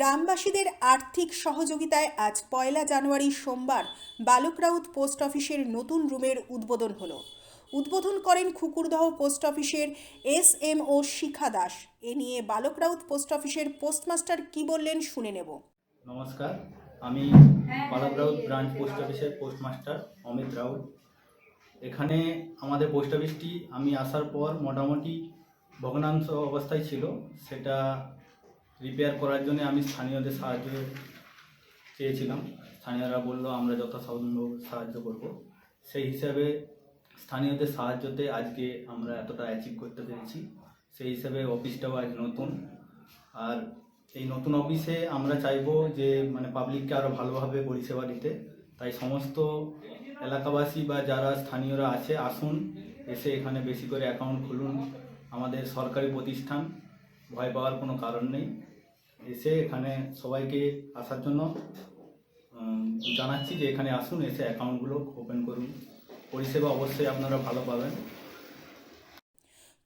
গ্রামবাসীদের আর্থিক সহযোগিতায় আজ পয়লা জানুয়ারি সোমবার বালুকরাউত পোস্ট অফিসের নতুন রুমের উদ্বোধন হলো। উদ্বোধন করেন খুকুরদহ পোস্ট অফিসের এস এম ও শিখা দাস। এ নিয়ে বালক বালকরাউত পোস্ট অফিসের পোস্টমাস্টার কি বললেন শুনে নেব। নমস্কার, আমি বালক রাউত ব্রাঞ্চ পোস্ট অফিসের পোস্টমাস্টার অমিত রাউত এখানে আমাদের পোস্ট অফিসটি আমি আসার পর মোটামুটি ভগ্নাংশ অবস্থায় ছিল। সেটা রিপেয়ার করার জন্য আমি স্থানীয়দের সাহায্য চেয়েছিলাম। স্থানীয়রা বলল, আমরা যথাসম্ভব সাহায্য করব। সেই হিসাবে স্থানীয়দের সাহায্যতে আজকে আমরা এতটা অ্যাচিভ করতে পেরেছি। সেই হিসাবে অফিসটাও আজ নতুন। আর এই নতুন অফিসে আমরা চাইব যে মানে পাবলিককে আরও ভালোভাবে পরিষেবা দিতে। তাই সমস্ত এলাকাবাসী বা যারা স্থানীয়রা আছে, আসুন, এসে এখানে বেশি করে অ্যাকাউন্ট খুলুন। আমাদের সরকারি প্রতিষ্ঠান ভয় পাওয়ার কোনো কারণ নেই। এসে এখানে সবাইকে আসার জন্য জানাচ্ছি যে এখানে আসুন এসে অ্যাকাউন্টগুলো ওপেন করুন। পরিষেবা অবশ্যই আপনারা ভালো পাবেন।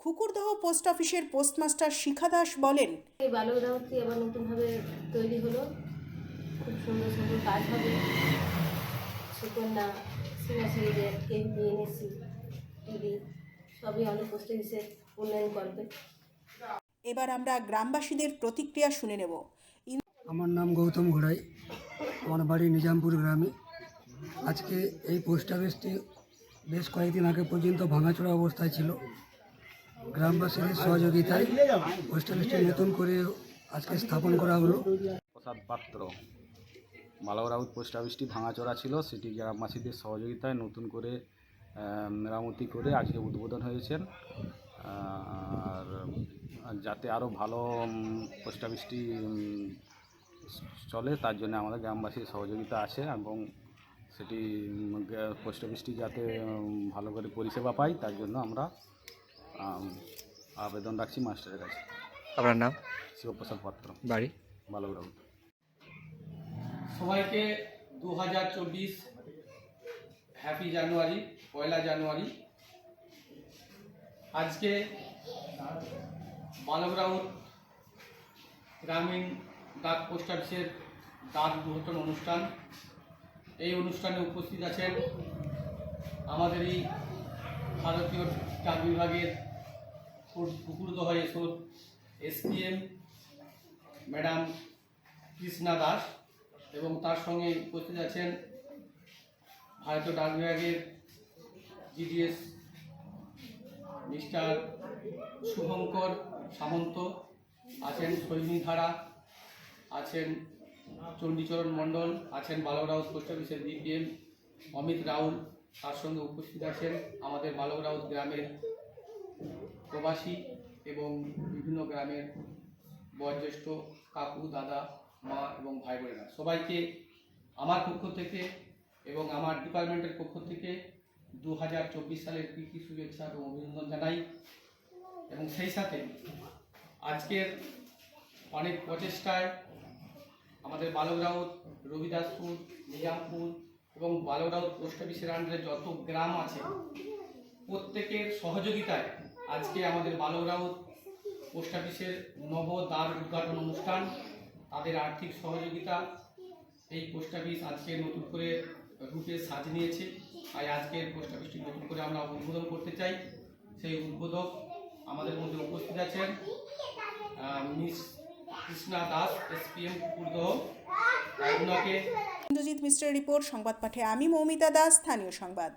খুকুরদহ পোস্ট অফিসের পোস্টমাস্টার শিখা দাস বলেন এই বালক আবার নতুনভাবে তৈরি হলো। খুব সুন্দর সুন্দর কাজ হবে। সুকন্যা কেক বিএনএসি টিভি সবই আমাদের পোস্ট অফিসে উন্নয়ন করবে। এবার আমরা গ্রামবাসীদের প্রতিক্রিয়া শুনে নেব। আমার নাম গৌতম ঘোড়াই। আমার বাড়ি নিজামপুর গ্রামে। আজকে এই পোস্ট অফিসটি বেশ কয়েকদিন আগে পর্যন্ত ভাঙাচোরা অবস্থায় ছিল। গ্রামবাসীদের সহযোগিতায় পোস্ট অফিসটি নতুন করে আজকে স্থাপন করা হলো। প্রসাদ পাত্র মালাউরাউত পোস্ট অফিসটি ভাঙাচোরা ছিল। সেটি গ্রামবাসীদের সহযোগিতায় নতুন করে মেরামতি করে আজকে উদ্বোধন হয়েছেন। আর আর যাতে আরও ভালো পোস্ট অফিসটি চলে তার জন্য আমাদের গ্রামবাসীর সহযোগিতা আছে এবং সেটি পোস্ট অফিসটি যাতে ভালো করে পরিষেবা পাই তার জন্য আমরা আবেদন রাখছি মাস্টারের কাছে। আপনার নাম? শিবপ্রসাদ পাত্র। বাড়ি? মালাউরাউত সবাইকে দু হাজার চব্বিশ হ্যাপি জানুয়ারি পয়লা জানুয়ারি। আজকে বালকরাউত গ্রামীণ ডাক পোস্ট অফিসের ডাক উদ্বোধন অনুষ্ঠান। এই অনুষ্ঠানে উপস্থিত আছেন আমাদেরই ভারতীয় ডাক বিভাগের কুকুরদহ এসোর এসপিএম ম্যাডাম কৃষ্ণা দাস এবং তার সঙ্গে উপস্থিত আছেন ভারতীয় ডাক বিভাগের জিডিএস মিস্টার শুভঙ্কর সামন্ত, আছেন সৈনী ধারা আছেন চণ্ডীচরণ মণ্ডল, আছেন বালক রাউত পোস্ট অফিসের ডিপিএম, অমিত রাউল, তার সঙ্গে উপস্থিত আছেন আমাদের বালক রাউত গ্রামের প্রবাসী এবং বিভিন্ন গ্রামের বয়োজ্যেষ্ঠ কাকু, দাদা, মা এবং ভাই বোনেরা সবাইকে আমার পক্ষ থেকে এবং আমার ডিপার্টমেন্টের পক্ষ থেকে দু হাজার চব্বিশ সালের প্রীতি শুভেচ্ছা এবং অভিনন্দন জানাই। এবং সেই সাথে আজকের অনেক প্রচেষ্টায় আমাদের বালকরাউত রবিদাসপুর, নিজামপুর এবং বালক বালকরাউত পোস্ট অফিসের আন্ডারে যত গ্রাম আছে, প্রত্যেকের সহযোগিতায় আজকে আমাদের বালকরাউত পোস্ট অফিসের নব দ্বার উদ্ঘাটন অনুষ্ঠান, তাদের আর্থিক সহযোগিতা, এই পোস্ট অফিস আজকে নতুন করে রূপে সাজ নিয়েছে। তাই আজকের পোস্ট অফিসটি নতুন করে আমরা উদ্বোধন করতে চাই। সেই উদ্বোধক আমাদের মধ্যে উপস্থিত আছেন মিস কৃষ্ণা দাস, এসপিএম কুকুরদহ ইন্দ্রজিৎ মিশ্রের রিপোর্ট, সংবাদ পাঠে আমি মৌমিতা দাস, স্থানীয় সংবাদ।